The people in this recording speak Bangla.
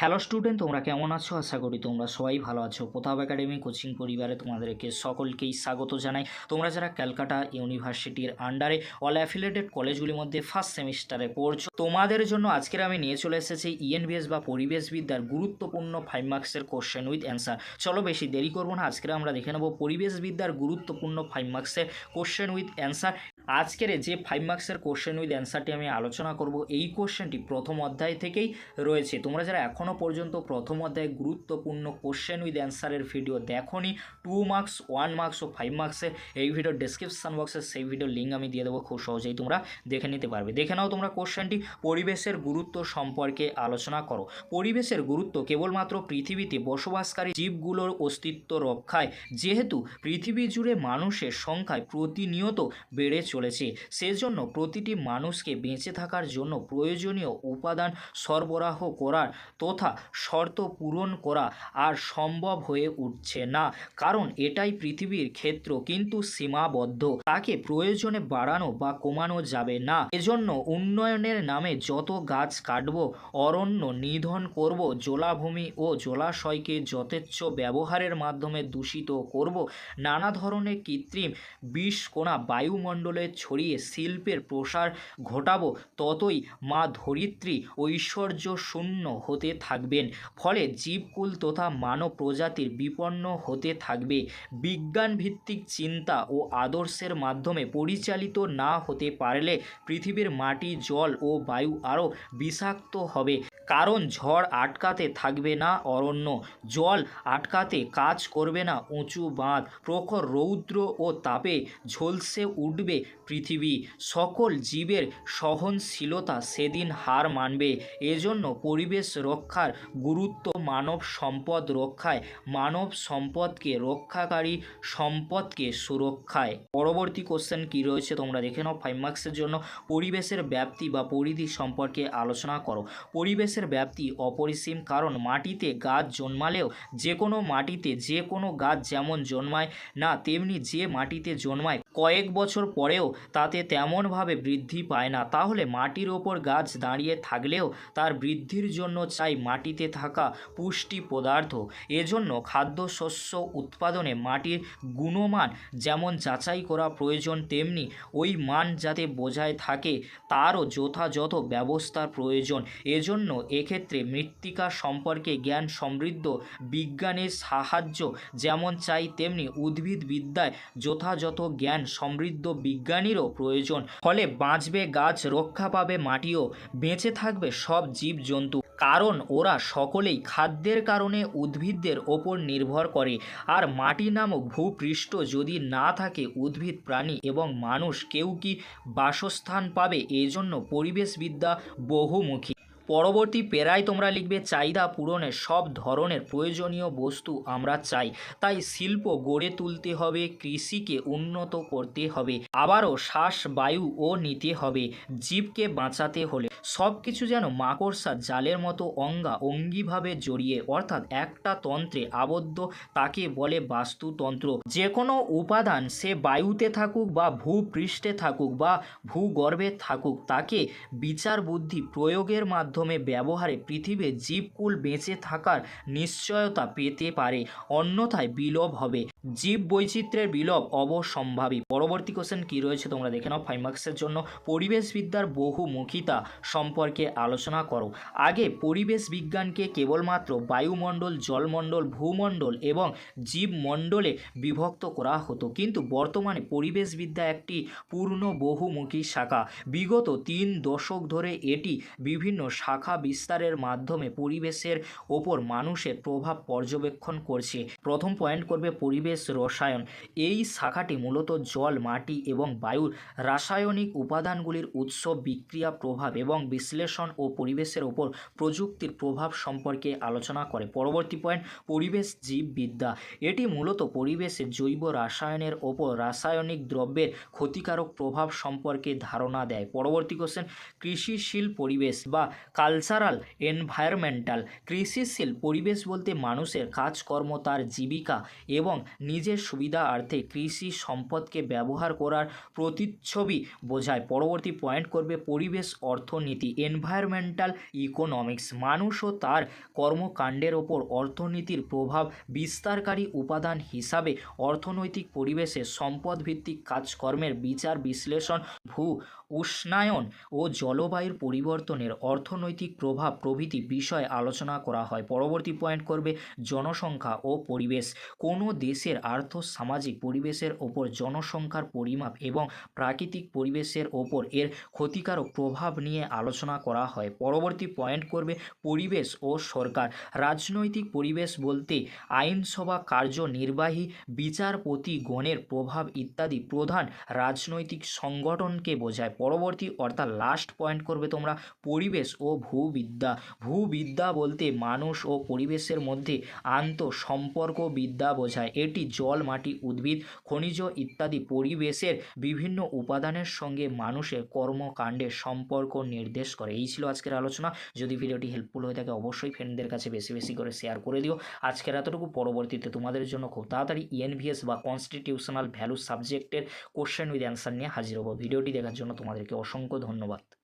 হ্যালো স্টুডেন্ট তোমরা কেমন আছো? আশা করি তোমরা সবাই ভালো আছো। প্রতাপ একাডেমি কোচিং পরিবারে তোমাদেরকে সকলকেই স্বাগত জানাই। তোমরা যারা ক্যালকাটা ইউনিভার্সিটির আন্ডারে অল অ্যাফিলেটেড কলেজগুলির মধ্যে ফার্স্ট সেমিস্টারে পড়ছো, তোমাদের জন্য আজকের আমি নিয়ে চলে এসেছি ইএনবিএস বা পরিবেশবিদ্যার গুরুত্বপূর্ণ ফাইভ মার্কসের কোশ্চেন উইথ অ্যান্সার চলো বেশি দেরি করব না আজকে আমরা দেখে নেব পরিবেশবিদ্যার গুরুত্বপূর্ণ ফাইভ মার্কসের কোশ্চেন উইথ অ্যান্সার আজকের যে ফাইভ মার্কসের কোশ্চেন উইথ অ্যান্সারটি আমি আলোচনা করব, এই কোশ্চেনটি প্রথম অধ্যায় থেকেই রয়েছে। তোমরা যারা এখনও পর্যন্ত প্রথম অধ্যায়ে গুরুত্বপূর্ণ কোশ্চেন উইথ অ্যান্সারের ভিডিও দেখোনি। টু মার্কস ওয়ান মার্কস ও ফাইভ মার্কসের এই ভিডিও ডেসক্রিপশন বক্সে সেই ভিডিওর লিঙ্ক আমি দিয়ে দেবো, খুব সহজেই তোমরা দেখে নিতে পারবে। দেখে নাও তোমরা কোশ্চেনটি পরিবেশের গুরুত্ব সম্পর্কে আলোচনা করো। পরিবেশের গুরুত্ব কেবলমাত্র পৃথিবীতে বসবাসকারী জীবগুলোর অস্তিত্ব রক্ষায়, যেহেতু পৃথিবী জুড়ে মানুষের সংখ্যায় প্রতিনিয়ত বেড়ে চলেছে, সেজন্য প্রতিটি মানুষকে বেঁচে থাকার জন্য প্রয়োজনীয় উপাদান সরবরাহ করার তথা শর্ত পূরণ করা আর সম্ভব হয়ে উঠছে না। কারণ এটাই পৃথিবীর ক্ষেত্র, কিন্তু সীমাবদ্ধ। তাকে প্রয়োজনে বাড়ানো বা কমানো যাবে না। এজন্য উন্নয়নের নামে যত গাছ কাটব, অরণ্য নিধন করব, জলাভূমি ও জলাশয়কে যথেচ্ছ ব্যবহারের মাধ্যমে দূষিত করব, নানা ধরনের কৃত্রিম বিষ কোনা বায়ুমণ্ডলে ছড়িয়ে শিল্পের প্রসার ঘটাবো, ততই মা ধরিত্রী ঐশ্বর্য শূন্য হতে থাকবেন। ফলে জীবকুল তথা মানব প্রজাতির বিপন্ন হতে থাকবে। বিজ্ঞানভিত্তিক চিন্তা ও আদর্শের মাধ্যমে পরিচালিত না হতে পারলে পৃথিবীর মাটি, জল ও বায়ু আরও বিষাক্ত হবে। কারণ ঝড় আটকাতে থাকবে না, অরণ্য জল আটকাতে কাজ করবে না, উঁচু বাঁধ, প্রখর রৌদ্র ও তাপে ঝলসে উঠবে পৃথিবী। সকল জীবের সহনশীলতা সেদিন হার মানবে। এজন্য পরিবেশ রক্ষার গুরুত্ব মানব সম্পদ রক্ষায়, মানব সম্পদকে রক্ষাকারী সম্পদকে সুরক্ষায়। পরবর্তী কোশ্চেন কি রয়েছে তোমরা দেখে নাও ফাইভ মার্কসের জন্য। পরিবেশের ব্যাপ্তি বা পরিধি সম্পর্কে আলোচনা করো। পরিবেশের ব্যাপ্তি। অপরিসীম কারণ মাটিতে গাছ জন্মালেও যে কোনো মাটিতে যে কোনো গাছ যেমন জন্মায় না, তেমনি যে মাটিতে জন্মায় কয়েক বছর পরেও তাতে তেমনভাবে বৃদ্ধি পায় না। তাহলে মাটির ওপর গাছ দাঁড়িয়ে থাকলেও তার বৃদ্ধির জন্য চাই মাটিতে থাকা পুষ্টি পদার্থ। এজন্য খাদ্যশস্য উৎপাদনে মাটির গুণমান যেমন যাচাই করা প্রয়োজন, তেমনি ওই মান যাতে বজায় থাকে তারও যথাযথ ব্যবস্থার প্রয়োজন। এজন্য এক্ষেত্রে মৃত্তিকা সম্পর্কে জ্ঞান সমৃদ্ধ বিজ্ঞানের সাহায্য যেমন চাই, তেমনি উদ্ভিদবিদ্যায় যথাযথ জ্ঞান সমৃদ্ধ বিজ্ঞানীরও প্রয়োজন। ফলে বাঁচবে গাছ, রক্ষা পাবে মাটিও, বেঁচে থাকবে সব জীবজন্তু। কারণ ওরা সকলেই খাদ্যের কারণে উদ্ভিদদের ওপর নির্ভর করে। আর মাটি নামক ভূপৃষ্ঠ যদি না থাকে উদ্ভিদ, প্রাণী এবং মানুষ, কেউ কি বাসস্থান পাবে? এজন্য পরিবেশবিদ্যা বহুমুখী। পরবর্তী পেরায় তোমরা লিখবে, চাহিদা পূরণের সব ধরনের প্রয়োজনীয় বস্তু আমরা চাই। তাই শিল্প গড়ে তুলতে হবে, কৃষিকে উন্নত করতে হবে। আবারও শ্বাস, বায়ু ও নিতে হবে। জীবকে বাঁচাতে হলে সব কিছু যেন মাকড়সা, জালের মতো অঙ্গা, অঙ্গিভাবে জড়িয়ে, অর্থাৎ একটা তন্ত্রে আবদ্ধ, তাকে বলে বাস্তুতন্ত্র। যে কোনো উপাদান সে বায়ুতে থাকুক বা ভূপৃষ্ঠে থাকুক বা ভূগর্ভে থাকুক, তাকে বিচার বুদ্ধি প্রয়োগের মাধ্যমে ব্যবহারে পৃথিবীর জীবকুল বেঁচে থাকার নিশ্চয়তা পেতে পারে, অন্যথায় বিলোপ হবে। জীব বৈচিত্র্যের বিলোপ অবসম্ভাবী। পরবর্তী কোশ্চেন কি রয়েছে তোমরা দেখে নাও ফাইভ মার্কসের জন্য। পরিবেশবিদ্যার বহুমুখিতা। সম্পর্কে আলোচনা করো। আগে পরিবেশ বিজ্ঞানকে কেবলমাত্র বায়ুমণ্ডল, জলমণ্ডল, ভূমণ্ডল এবং জীবমণ্ডলে বিভক্ত করা হতো। কিন্তু বর্তমানে পরিবেশবিদ্যা একটি পূর্ণ বহুমুখী শাখা। বিগত তিন দশক ধরে এটি বিভিন্ন শাখা বিস্তারের মাধ্যমে পরিবেশের ওপর মানুষের প্রভাব পর্যবেক্ষণ করছে। প্রথম পয়েন্ট করবে পরিবেশ রসায়ন। এই শাখাটি মূলত জল, মাটি এবং বায়ুর রাসায়নিক উপাদানগুলির উৎস বিক্রিয়া প্রভাব এবং বিশ্লেষণ ও পরিবেশের ওপর প্রযুক্তির প্রভাব সম্পর্কে আলোচনা করে। পরবর্তী পয়েন্ট পরিবেশ জীববিদ্যা এটি মূলত পরিবেশে জৈব রাসায়নের ওপর রাসায়নিক দ্রব্যের ক্ষতিকারক প্রভাব সম্পর্কে ধারণা দেয়। পরবর্তী কোশ্চেন কৃষিশীল পরিবেশ বা কালচারাল এনভায়রনমেন্টাল কৃষিশীল পরিবেশ বলতে মানুষের কাজকর্ম, তার জীবিকা এবং নিজের সুবিধার্থে কৃষি সম্পদকে ব্যবহার করার প্রতিচ্ছবি বোঝায়। পরবর্তী পয়েন্ট করবে পরিবেশ অর্থনীতি। এনভায়রনমেন্টাল ইকোনমিক্স মানুষ ও তার কর্মকাণ্ডের ওপর অর্থনীতির প্রভাব বিস্তারকারী উপাদান হিসাবে অর্থনৈতিক পরিবেশে সম্পদভিত্তিক কাজকর্মের বিচার, বিশ্লেষণ, ভূ উষ্ণায়ন ও জলবায়ুর পরিবর্তনের অর্থনৈতিক প্রভাব প্রভৃতি বিষয়ে আলোচনা করা হয়। পরবর্তী পয়েন্ট করবে জনসংখ্যা ও পরিবেশ। কোনো দেশের আর্থ সামাজিক পরিবেশের ওপর জনসংখ্যার পরিমাপ এবং প্রাকৃতিক পরিবেশের ওপর এর ক্ষতিকারক প্রভাব নিয়ে আলোচনা করা হয়। পরবর্তী পয়েন্ট করবে পরিবেশ ও সরকার। রাজনৈতিক পরিবেশ বলতে আইনসভা, কার্যনির্বাহী, বিচারপতি, গণের প্রভাব ইত্যাদি প্রধান রাজনৈতিক সংগঠনকে বোঝায়। পরবর্তী অর্থাৎ লাস্ট পয়েন্ট করবে তোমরা, পরিবেশ ও ভূবিদ্যা। ভূবিদ্যা বলতে মানুষ ও পরিবেশের মধ্যে আন্ত সম্পর্ক বিদ্যা বোঝায়। এটি জল, মাটি, উদ্ভিদ, খনিজ ইত্যাদি পরিবেশের বিভিন্ন উপাদানের সঙ্গে মানুষের কর্মকাণ্ডের সম্পর্ক নির্দেশ করে। এই ছিল আজকের আলোচনা। যদি ভিডিওটি হেল্পফুল হয়ে থাকে, অবশ্যই ফ্রেন্ডদের কাছে বেশি বেশি করে শেয়ার করে দিও। আজকের এতটুকু। পরবর্তীতে তোমাদের জন্য খুব তাড়াতাড়ি E ইএনভিএস বা কনস্টিটিউশনাল ভ্যালু সাবজেক্টের কোশ্চেন উইথ অ্যান্সার নিয়ে হাজির হব। ভিডিওটি দেখার জন্য তোমাদেরকে অসংখ্য ধন্যবাদ।